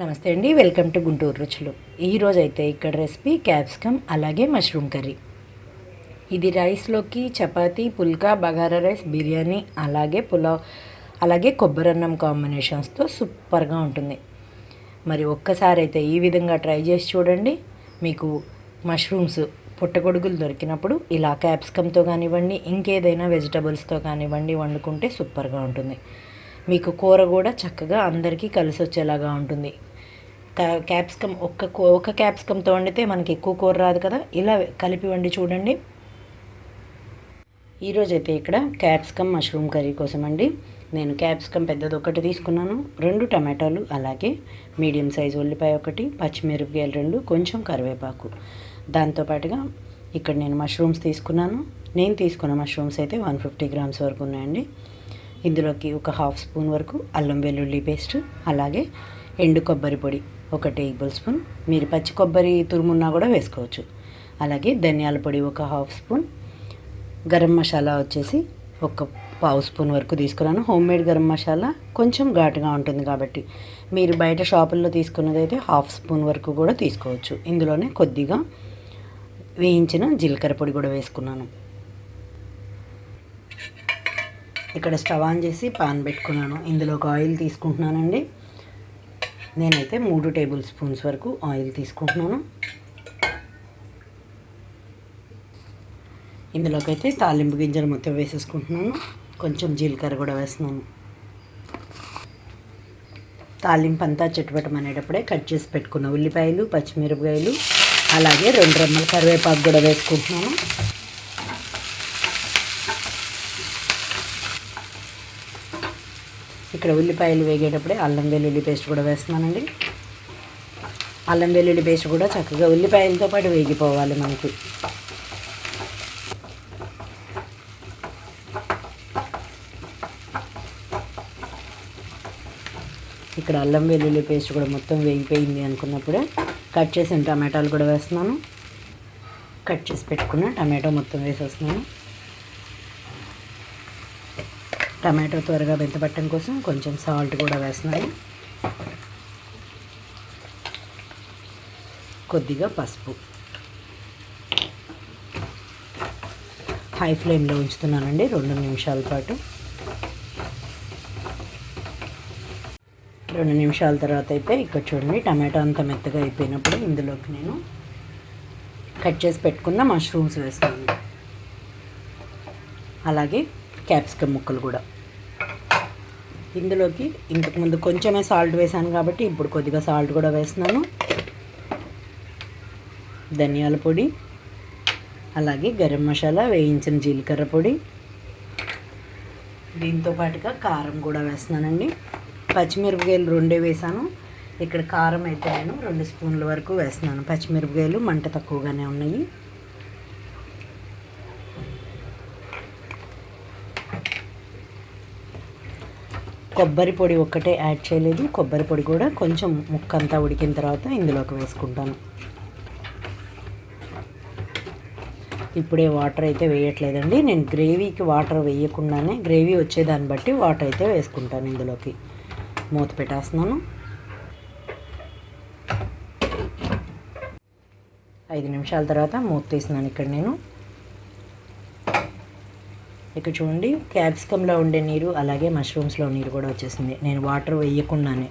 నమస్తే అండి welcome to Guntur రుచులు. ఈరోజు అయితే ఇక్కడ రెసిపీ క్యాప్సికమ్ అలాగే మష్రూమ్ కర్రీ. ఇది రైస్లోకి చపాతీ పుల్కా బగారా రైస్ బిర్యానీ అలాగే పులావ్ అలాగే కొబ్బరన్నం కాంబినేషన్స్తో సూపర్గా ఉంటుంది. మరి ఒక్కసారి అయితే ఈ విధంగా ట్రై చేసి చూడండి. మీకు మష్రూమ్స్ పుట్టగొడుగులు దొరికినప్పుడు ఇలా క్యాప్సికమ్తో కానివ్వండి ఇంకేదైనా వెజిటబుల్స్తో కానివ్వండి వండుకుంటే సూపర్గా ఉంటుంది. మీకు కూర కూడా చక్కగా అందరికీ కలిసి వచ్చేలాగా ఉంటుంది. క్యాప్సికమ్ ఒక్క ఒక క్యాప్సికమ్తో వండితే మనకి ఎక్కువ కూర రాదు కదా? ఇలా కలిపి వండి చూడండి. ఈరోజు అయితే ఇక్కడ క్యాప్సికమ్ మష్రూమ్ కర్రీ కోసం అండి నేను క్యాప్సికమ్ పెద్దది ఒకటి తీసుకున్నాను. రెండు టమాటాలు అలాగే మీడియం సైజు ఉల్లిపాయ ఒకటి పచ్చిమిరపకాయలు రెండు కొంచెం కరివేపాకు. దాంతోపాటుగా ఇక్కడ నేను మష్రూమ్స్ తీసుకున్నాను. నేను తీసుకున్న మష్రూమ్స్ అయితే వన్ ఫిఫ్టీ గ్రామ్స్ వరకు ఉన్నాయండి. ఇందులోకి ఒక హాఫ్ స్పూన్ వరకు అల్లం వెల్లుల్లి పేస్ట్ అలాగే ఎండు కొబ్బరి పొడి ఒక టేబుల్ స్పూన్. మీరు పచ్చి కొబ్బరి తురుమున్నా కూడా వేసుకోవచ్చు. అలాగే ధనియాల పొడి ఒక హాఫ్ స్పూన్. గరం మసాలా వచ్చేసి ఒక పావు స్పూన్ వరకు తీసుకున్నాను. హోమ్ మేడ్ గరం మసాలా కొంచెం ఘాటుగా ఉంటుంది కాబట్టి మీరు బయట షాపుల్లో తీసుకున్నదైతే హాఫ్ స్పూన్ వరకు కూడా తీసుకోవచ్చు. ఇందులోనే కొద్దిగా వేయించిన జీలకర్ర పొడి కూడా వేసుకున్నాను. ఇక్కడ స్టవ్ ఆన్ చేసి పాన్ పెట్టుకున్నాను. ఇందులో ఒక ఆయిల్ తీసుకుంటున్నానండి. నేనైతే మూడు టేబుల్ స్పూన్స్ వరకు ఆయిల్ తీసుకుంటున్నాను. ఇందులోకైతే తాలింపు గింజలు మొత్తం వేసేసుకుంటున్నాను. కొంచెం జీలకర్ర కూడా వేస్తున్నాను. తాలింపు అంతా చెట్టుపెట్టమనేటప్పుడే కట్ చేసి పెట్టుకున్న ఉల్లిపాయలు పచ్చిమిరపకాయలు అలాగే రెండు రెమ్మల కరివేపాకు కూడా వేసుకుంటున్నాను. ఇక్కడ ఉల్లిపాయలు వేగేటప్పుడే అల్లం వెల్లుల్లి పేస్ట్ కూడా వేస్తున్నానండి. అల్లం వెల్లుల్లి పేస్ట్ కూడా చక్కగా ఉల్లిపాయలతో పాటు వేగిపోవాలి మనకు. ఇక్కడ అల్లం వెల్లుల్లి పేస్ట్ కూడా మొత్తం వేగిపోయింది అనుకున్నప్పుడే కట్ చేసిన టమాటాలు కూడా వేస్తున్నాను. కట్ చేసి పెట్టుకున్న టమాటో మొత్తం వేసేస్తున్నాను. టమాటో త్వరగా మెత్తపట్టడం కోసం కొంచెం సాల్ట్ కూడా వేస్తున్నాను. కొద్దిగా పసుపు. హై ఫ్లేమ్లో ఉంచుతున్నానండి రెండు నిమిషాల పాటు. రెండు నిమిషాల తర్వాత అయితే ఇక్కడ చూడండి టమాటో అంతా మెత్తగా అయిపోయినప్పుడు ఇందులోకి నేను కట్ చేసి పెట్టుకున్న మష్రూమ్స్ వేస్తాను అలాగే క్యాప్సికమ్ ముక్కలు కూడా. ఇందులోకి ఇంతకుముందు కొంచెమే సాల్ట్ వేసాను కాబట్టి ఇప్పుడు కొద్దిగా సాల్ట్ కూడా వేస్తున్నాను. ధనియాల పొడి అలాగే గరం మసాలా వేయించిన జీలకర్ర పొడి. దీంతో పాటుగా కారం కూడా వేస్తున్నానండి. పచ్చిమిరపకాయలు రెండే వేసాను. ఇక్కడ కారం అయితే నేను రెండు స్పూన్ల వరకు వేస్తున్నాను. పచ్చిమిరపకాయలు మంట తక్కువగానే ఉన్నాయి. కొబ్బరి పొడి ఒక్కటే యాడ్ చేయలేదు. కొబ్బరి పొడి కూడా కొంచెం ముక్కంతా ఉడికిన తర్వాత ఇందులోకి వేసుకుంటాను. ఇప్పుడే వాటర్ అయితే వేయట్లేదండి. నేను గ్రేవీకి వాటర్ వేయకుండానే గ్రేవీ వచ్చేదాన్ని బట్టి వాటర్ అయితే వేసుకుంటాను ఇందులోకి. మూత పెట్టేస్తున్నాను. ఐదు నిమిషాల తర్వాత మూత తీసినాను ఇక్కడ నేను. ఇక్కడ చూడండి క్యాప్సికంలో ఉండే నీరు అలాగే మష్రూమ్స్లో నీరు కూడా వచ్చేసింది. నేను వాటర్ వేయకుండానే.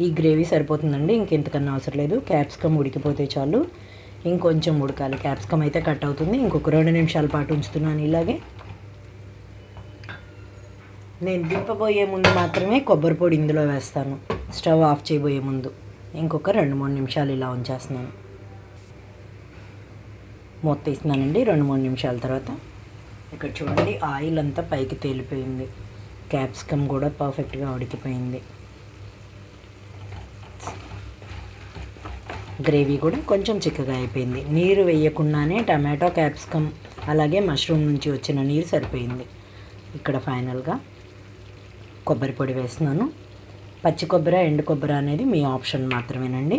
ఈ గ్రేవీ సరిపోతుందండి ఇంకెంతకన్నా అవసరం లేదు. క్యాప్సికమ్ ఉడికిపోతే చాలు. ఇంకొంచెం ఉడకాలి. క్యాప్సికమ్ అయితే కట్ అవుతుంది. ఇంకొక రెండు నిమిషాల పాటు ఉంచుతున్నాను ఇలాగే. నేను దింపబోయే ముందు మాత్రమే కొబ్బరి పొడి ఇందులో వేస్తాను. స్టవ్ ఆఫ్ చేయబోయే ముందు. ఇంకొక రెండు మూడు నిమిషాలు ఇలా ఉంచేస్తున్నాను. మూతీస్తున్నానండి. రెండు మూడు నిమిషాల తర్వాత ఇక్కడ చూడండి ఆయిల్ అంతా పైకి తేలిపోయింది. క్యాప్సికమ్ కూడా పర్ఫెక్ట్గా ఉడికిపోయింది. గ్రేవీ కూడా కొంచెం చిక్కగా అయిపోయింది. నీరు వేయకుండానే టమాటో క్యాప్సికమ్ అలాగే మష్రూమ్ నుంచి వచ్చిన నీరు సరిపోయింది. ఇక్కడ ఫైనల్గా కొబ్బరి పొడి వేస్తున్నాను. పచ్చి కొబ్బరి ఎండు కొబ్బరి అనేది మీ ఆప్షన్ మాత్రమేనండి.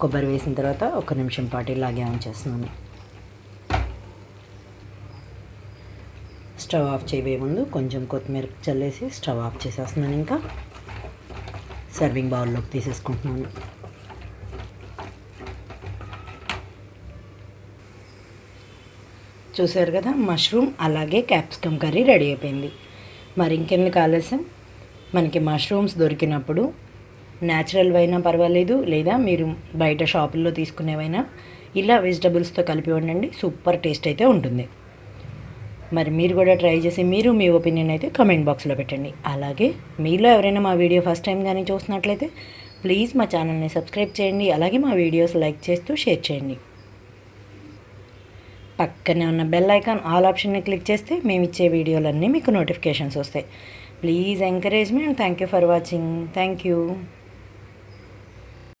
కొబ్బరి వేసిన తర్వాత ఒక నిమిషం పాటు ఇలాగే ఆన్ చేస్తున్నాను. స్టవ్ ఆఫ్ చేయబోయే ముందు కొంచెం కొత్తిమీర చల్లేసి స్టవ్ ఆఫ్ చేసేస్తున్నాను ఇంకా. సర్వింగ్ బౌల్లోకి తీసేసుకుంటున్నాను. చూసారు కదా మష్రూమ్ అలాగే క్యాప్సికమ్ కర్రీ రెడీ అయిపోయింది. మరి ఇంకెందుకు ఆలస్యం? మనకి మష్రూమ్స్ దొరికినప్పుడు న్యాచురల్ అయినా పర్వాలేదు లేదా మీరు బయట షాపుల్లో తీసుకునేవైనా ఇలా వెజిటబుల్స్తో కలిపి వండండి సూపర్ టేస్ట్ అయితే ఉంటుంది. మరి మీరు కూడా ట్రై చేసి మీరు మీ ఒపీనియన్ అయితే కమెంట్ బాక్స్లో పెట్టండి. అలాగే మీలో ఎవరైనా మా వీడియో ఫస్ట్ టైం కానీ చూసినట్లయితే ప్లీజ్ మా ఛానల్ని సబ్స్క్రైబ్ చేయండి అలాగే మా వీడియోస్ లైక్ చేస్తూ షేర్ చేయండి. పక్కనే ఉన్న బెల్ ఐకాన్ ఆల్ ఆప్షన్ని క్లిక్ చేస్తే మేము ఇచ్చే వీడియోలన్నీ మీకు నోటిఫికేషన్స్ వస్తాయి. Please encourage me and thank you for watching. Thank you.